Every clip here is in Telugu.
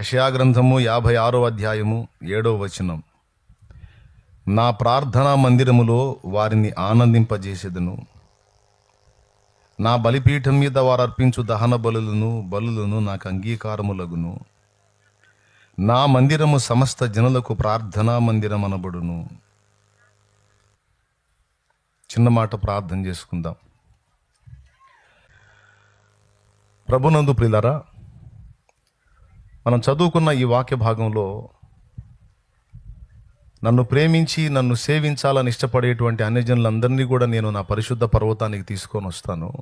యశయాగ్రంథము యాభై ఆరో అధ్యాయము ఏడో వచనం. నా ప్రార్థనా మందిరములో వారిని ఆనందింపజేసేదను. నా బలిపీఠం మీద వారు అర్పించు దహన బలులను బలులను నాకు అంగీకారములగును. నా మందిరము సమస్త జనులకు ప్రార్థనా మందిరం అనబడును చిన్న మాట ప్రార్థన చేసుకుందాం. ప్రభునందు ప్రిలరా మనం చదువుకున్న ఈ వాక్య భాగంలో నన్ను ప్రేమించి నన్ను సేవించాలని ఇష్టపడేటువంటి అన్యజనులందరినీ కూడా నేను నా పరిశుద్ధ పర్వతానికి తీసుకొని వస్తాను.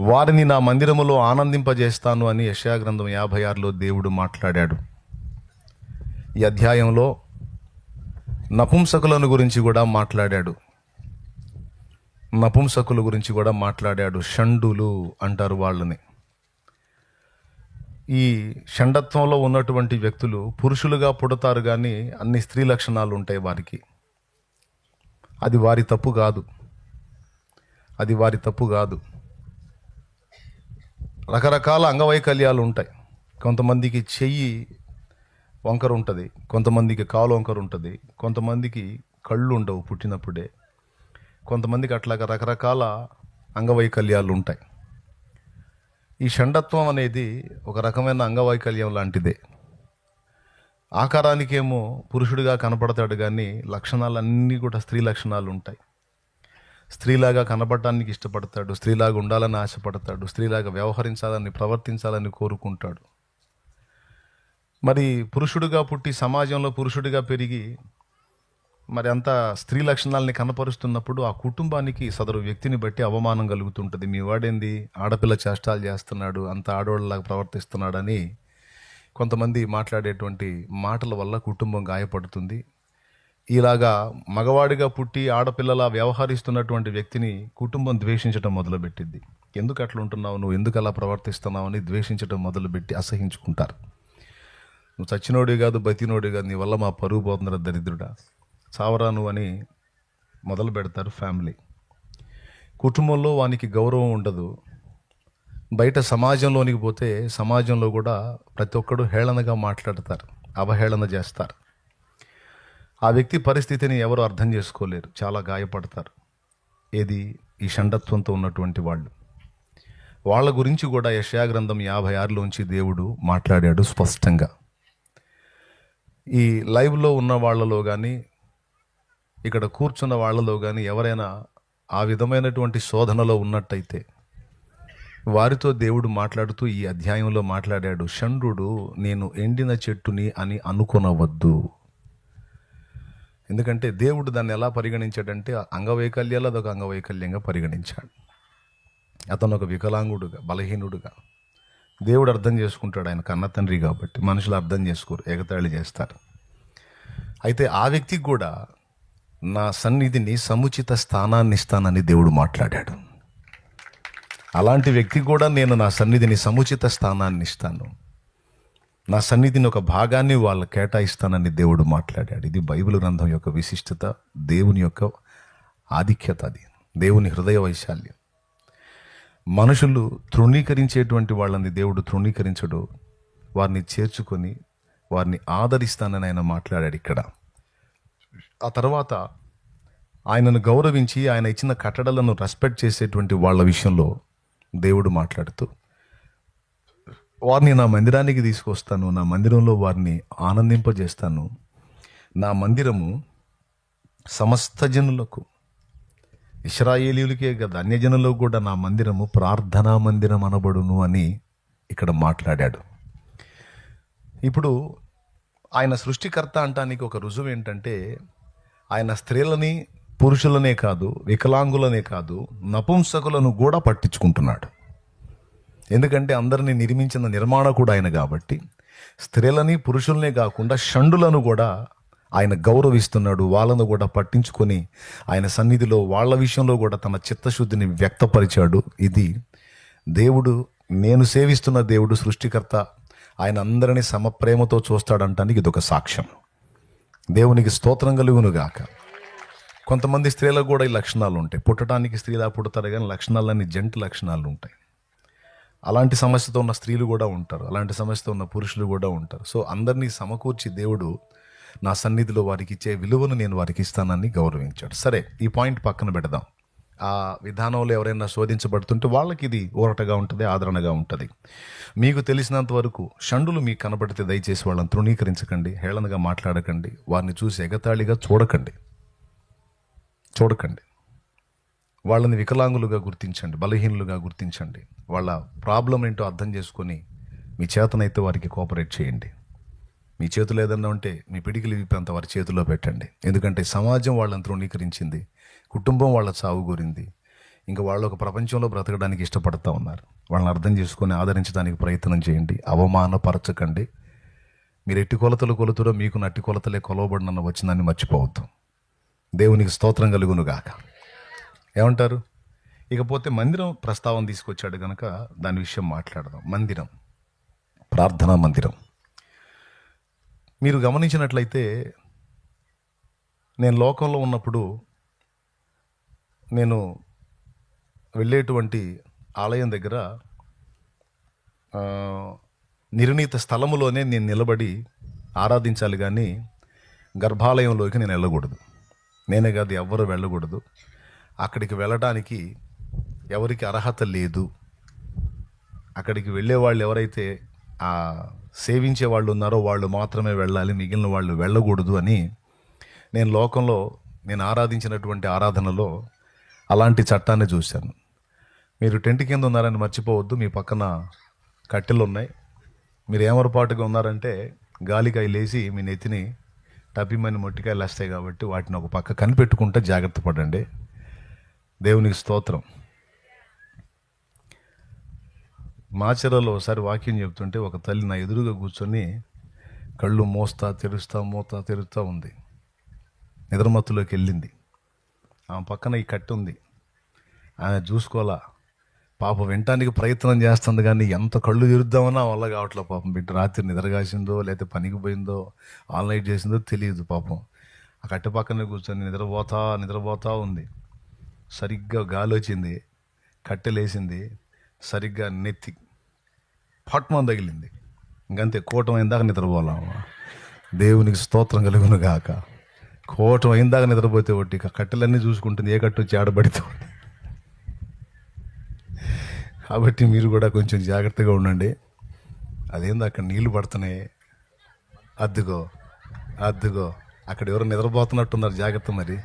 వారిని నా మందిరములో ఆనందింపజేస్తాను అని యశాగ్రంథం యాభై ఆరులో దేవుడు మాట్లాడాడు. ఈ అధ్యాయంలో నపుంసకులను గురించి కూడా మాట్లాడాడు. నపుంసకుల గురించి కూడా మాట్లాడాడు. షండులు అంటారు వాళ్ళని. ఈ షండత్వంలో ఉన్నటువంటి వ్యక్తులు పురుషులుగా పుడతారు కానీ అన్ని స్త్రీ లక్షణాలు ఉంటాయి వారికి. అది వారి తప్పు కాదు. అది వారి తప్పు కాదు. రకరకాల అంగవైకల్యాలు ఉంటాయి. కొంతమందికి చెయ్యి వంకర ఉంటుంది కొంతమందికి కాలు వంకర ఉంటుంది కొంతమందికి కళ్ళు ఉండవు పుట్టినప్పుడే. కొంతమందికి అట్లాగా రకరకాల అంగవైకల్యాలు ఉంటాయి. ఈ షండత్వం అనేది ఒక రకమైన అంగవైకల్యం లాంటిదే. ఆకారానికేమో పురుషుడిగా కనపడతాడు కానీ లక్షణాలన్నీ కూడా స్త్రీ లక్షణాలు ఉంటాయి స్త్రీలాగా కనపడటానికి ఇష్టపడతాడు స్త్రీలాగా ఉండాలని ఆశపడతాడు స్త్రీలాగా వ్యవహరించాలని ప్రవర్తించాలని కోరుకుంటాడు. మరి పురుషుడిగా పుట్టి సమాజంలో పురుషుడిగా పెరిగి మరి అంత స్త్రీ లక్షణాలని కనపరుస్తున్నప్పుడు ఆ కుటుంబానికి సదరు వ్యక్తిని బట్టి అవమానం కలుగుతుంటుంది. మీ వాడేంది? ఆడపిల్ల చేష్టాలు చేస్తున్నాడు అంత ఆడవాళ్ళలాగా ప్రవర్తిస్తున్నాడని కొంతమంది మాట్లాడేటువంటి మాటల వల్ల కుటుంబం గాయపడుతుంది. ఇలాగా మగవాడిగా పుట్టి ఆడపిల్లలా వ్యవహరిస్తున్నటువంటి వ్యక్తిని కుటుంబం ద్వేషించడం మొదలుపెట్టింది. ఎందుకు అట్లా ఉంటున్నావు? నువ్వు ఎందుకు అలా ప్రవర్తిస్తున్నావు అని ద్వేషించడం మొదలుపెట్టి అసహించుకుంటారు. నువ్వు చచ్చినోడే కాదు బతినోడే కాదు నీ వల్ల మా పరుగు పోతున్నారు దరిద్రుడా. చావరా అని మొదలు పెడతారు ఫ్యామిలీ. కుటుంబంలో వానికి గౌరవం ఉండదు. బయట సమాజంలోనికి పోతే సమాజంలో కూడా ప్రతి ఒక్కడు హేళనగా మాట్లాడతారు అవహేళన చేస్తారు. ఆ వ్యక్తి పరిస్థితిని ఎవరు అర్థం చేసుకోలేరు చాలా గాయపడతారు. ఏది? ఈ షండత్వంతో ఉన్నటువంటి వాళ్ళు. వాళ్ళ గురించి కూడా యశాగ్రంథం యాభై ఆరులోంచి దేవుడు మాట్లాడాడు స్పష్టంగా. ఈ లైవ్లో ఉన్న వాళ్ళలో కానీ ఇక్కడ కూర్చున్న వాళ్ళలో కానీ ఎవరైనా ఆ విధమైనటువంటి శోధనలో ఉన్నట్టయితే వారితో దేవుడు మాట్లాడుతూ ఈ అధ్యాయంలో మాట్లాడాడు షండ్రుడు నేను ఎండిన చెట్టుని అని అనుకునవద్దు. ఎందుకంటే దేవుడు దాన్ని ఎలా పరిగణించాడంటే అంగవైకల్యాలు అదొక అంగవైకల్యంగా పరిగణించాడు. అతను ఒక వికలాంగుడుగా బలహీనుడుగా. దేవుడు అర్థం చేసుకుంటాడు ఆయన కన్న తండ్రి కాబట్టి. మనుషులు అర్థం చేసుకోరు ఎగతాళి చేస్తారు. అయితే ఆ వ్యక్తికి కూడా నా సన్నిధిని సముచిత స్థానాన్ని ఇస్తానని దేవుడు మాట్లాడాడు. అలాంటి వ్యక్తి కూడా నేను నా సన్నిధిని సముచిత స్థానాన్ని ఇస్తాను. నా సన్నిధిని ఒక భాగాన్ని వాళ్ళు కేటాయిస్తానని దేవుడు మాట్లాడాడు. ఇది బైబిల్ గ్రంథం యొక్క విశిష్టత దేవుని యొక్క ఆధిక్యత అది. దేవుని హృదయ వైశాల్యం. మనుషులు తృణీకరించేటువంటి వాళ్ళని దేవుడు తృణీకరించడు. వారిని చేర్చుకొని వారిని ఆదరిస్తానని ఆయన మాట్లాడాడు ఇక్కడ. ఆ తర్వాత ఆయనను గౌరవించి ఆయన ఇచ్చిన కట్టడలను రెస్పెక్ట్ చేసేటువంటి వాళ్ళ విషయంలో దేవుడు మాట్లాడుతూ వారిని నా మందిరానికి తీసుకొస్తాను నా మందిరంలో వారిని ఆనందింపజేస్తాను. నా మందిరము సమస్త జనులకు ఇస్రాయేలీలకే కదా అన్యజనులకు కూడా నా మందిరము ప్రార్థనా మందిరం అనబడును అని ఇక్కడ మాట్లాడాడు. ఇప్పుడు ఆయన సృష్టికర్త అంటానికి ఒక రుజువు ఏంటంటే ఆయన స్త్రీలని పురుషులనే కాదు వికలాంగులనే కాదు నపుంసకులను కూడా పట్టించుకుంటున్నాడు. ఎందుకంటే అందరినీ నిర్మించిన నిర్మాణకుడు ఆయన కాబట్టి స్త్రీలని పురుషుల్నే కాకుండా షండులను కూడా ఆయన గౌరవిస్తున్నాడు వాళ్ళను కూడా పట్టించుకొని ఆయన సన్నిధిలో వాళ్ళ విషయంలో కూడా తన చిత్తశుద్ధిని వ్యక్తపరిచాడు. ఇది దేవుడు నేను సేవిస్తున్న దేవుడు సృష్టికర్త ఆయన అందరినీ సమప్రేమతో చూస్తాడంటానికి ఇది ఒక సాక్ష్యం. దేవునికి స్తోత్రం కలుగును గాక కొంతమంది స్త్రీలకు కూడా ఈ లక్షణాలు ఉంటాయి. పుట్టడానికి స్త్రీలా పుడతారు కానీ లక్షణాలన్నీ జంట లక్షణాలు ఉంటాయి. అలాంటి సమస్యతో ఉన్న స్త్రీలు కూడా ఉంటారు. అలాంటి సమస్యతో ఉన్న పురుషులు కూడా ఉంటారు. సో అందరినీ సమకూర్చి దేవుడు నా సన్నిధిలో వారికి ఇచ్చే విలువను నేను వారికి ఇస్తానని గౌరవించాడు. సరే ఈ పాయింట్ పక్కన పెడదాం. ఆ విధానంలో ఎవరైనా శోధించబడుతుంటే వాళ్ళకి ఇది ఊరటగా ఉంటుంది ఆదరణగా ఉంటుంది. మీకు తెలిసినంత వరకు షండులు మీకు కనబడితే దయచేసి వాళ్ళని తృణీకరించకండి హేళనగా మాట్లాడకండి వారిని చూసి ఎగతాళిగా చూడకండి. చూడకండి. వాళ్ళని వికలాంగులుగా గుర్తించండి బలహీనులుగా గుర్తించండి. వాళ్ళ ప్రాబ్లం ఏంటో అర్థం చేసుకొని మీ చేతనైతే వారికి కోఆపరేట్ చేయండి. మీ చేతులు ఏదన్నా ఉంటే మీ పిడికిలు విప్పేంత వారి చేతిలో పెట్టండి. ఎందుకంటే సమాజం వాళ్ళని తృణీకరించింది. కుటుంబం వాళ్ళ చావు గురింది. ఇంకా వాళ్ళు ఒక ప్రపంచంలో బ్రతకడానికి ఇష్టపడతా ఉన్నారు. వాళ్ళని అర్థం చేసుకొని ఆదరించడానికి ప్రయత్నం చేయండి. అవమానపరచకండి. మీరు ఎట్టి కొలతలు కొలుతుడో మీకు నట్టి కొలతలే కొలవబడినన్న వచ్చిందని మర్చిపోవద్దు. దేవునికి స్తోత్రం కలుగును గాక. ఏమంటారు? ఇకపోతే మందిరం ప్రస్తావన తీసుకొచ్చాడు కనుక దాని విషయం మాట్లాడదాం. మందిరం. ప్రార్థనా మందిరం. మీరు గమనించినట్లయితే నేను లోకంలో ఉన్నప్పుడు నేను వెళ్ళేటువంటి ఆలయం దగ్గర నిర్ణీత స్థలములోనే నేను నిలబడి ఆరాధించాలి కానీ గర్భాలయంలోకి నేను వెళ్ళకూడదు. నేనే కాదు ఎవ్వరు వెళ్ళకూడదు. అక్కడికి వెళ్ళడానికి ఎవరికి అర్హత లేదు. అక్కడికి వెళ్ళే వాళ్ళు ఎవరైతే ఆ సేవించే వాళ్ళు ఉన్నారో వాళ్ళు మాత్రమే వెళ్ళాలి మిగిలిన వాళ్ళు వెళ్ళకూడదు అని నేను లోకంలో నేను ఆరాధించినటువంటి ఆరాధనలో అలాంటి చట్టాన్ని చూశాను. మీరు టెంట్ కింద ఉన్నారని మర్చిపోవద్దు మీ పక్కన కట్టెలు ఉన్నాయి మీరు ఏమరపాటుగా ఉన్నారంటే గాలికాయ లేచి మీ నెత్తిని టపిమని మొట్టికాయలు వస్తాయి కాబట్టి వాటిని ఒక పక్క కనిపెట్టుకుంటే జాగ్రత్త పడండి. దేవునికి స్తోత్రం. మాచరలో ఒకసారి వాక్యం చెప్తుంటే ఒక తల్లి నా ఎదురుగా కూర్చొని కళ్ళు మోస్తా తెరుస్తా మోస్తా తెరుస్తా ఉంది. నిద్రమత్తులోకి వెళ్ళింది. ఆమె పక్కన ఈ కట్టు ఉంది. ఆమె చూసుకోవాలా? పాపం వినటానికి ప్రయత్నం చేస్తుంది కానీ ఎంత కళ్ళు తిరుద్దామన్నా వల్ల కావట్లే పాపం. బిడ్డ రాత్రి నిద్రగాసిందో లేకపోతే పనికి పోయిందో ఆల్ నైట్ చేసిందో తెలియదు పాపం. ఆ కట్టు పక్కనే కూర్చొని నిద్రపోతా నిద్రపోతా ఉంది. సరిగ్గా గాలి వచ్చింది కట్టెలేసింది సరిగ్గా నెత్తి పట్మం తగిలింది. ఇంకంతే కూటం అయిందాక నిద్రపోలామా దేవునికి స్తోత్రం కలుగును గాక. కోటం అయిందాక నిద్రపోతే ఒకటి కట్టెలన్నీ చూసుకుంటుంది ఏ కట్టు వచ్చి ఆడబడితే కాబట్టి మీరు కూడా కొంచెం జాగ్రత్తగా ఉండండి. అదేందో అక్కడ నీళ్ళు పడుతున్నాయి? అద్దుగో అద్దుగో. అక్కడ ఎవరు నిద్రపోతున్నట్టున్నారు జాగ్రత్త మరి.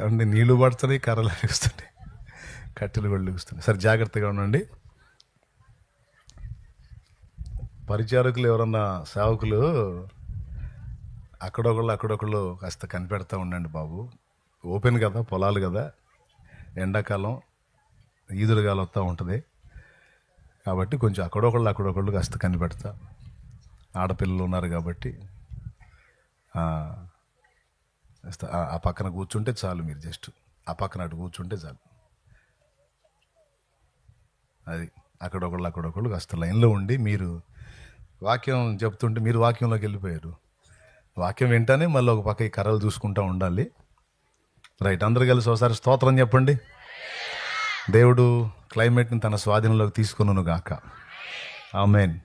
అంటే నీళ్ళు పడుతున్నాయి కర్రలు అలుగుస్తున్నాయి కట్టెలు కూడా లెగుస్తున్నాయి సరే జాగ్రత్తగా ఉండండి. పరిచారకులు ఎవరన్నా సేవకులు అక్కడొకళ్ళు అక్కడొకళ్ళు కాస్త కనిపెడతా ఉండండి బాబు. ఓపెన్ కదా పొలాలు కదా. ఎండాకాలం ఈదురుగాలు వస్తూ ఉంటుంది. కాబట్టి కొంచెం అక్కడొకళ్ళు అక్కడొకళ్ళు కాస్త కనిపెడతా. ఆడపిల్లలు ఉన్నారు కాబట్టి ఆ- ఆ పక్కన కూర్చుంటే చాలు మీరు జస్ట్. ఆ పక్కన అటు కూర్చుంటే చాలు. అది అక్కడొకళ్ళు అక్కడొకళ్ళు కాస్త లైన్లో ఉండి మీరు వాక్యం చెప్తుంటే మీరు వాక్యంలోకి వెళ్ళిపోయారు. వాక్యం వింటానే మళ్ళీ ఒక పక్క ఈ కర్రలు చూసుకుంటూ ఉండాలి. రైట్ అందరు కలిసి ఒకసారి స్తోత్రం చెప్పండి. దేవుడు క్లైమేట్ని తన స్వాధీనంలోకి తీసుకున్నాను గాక ఆమెన్.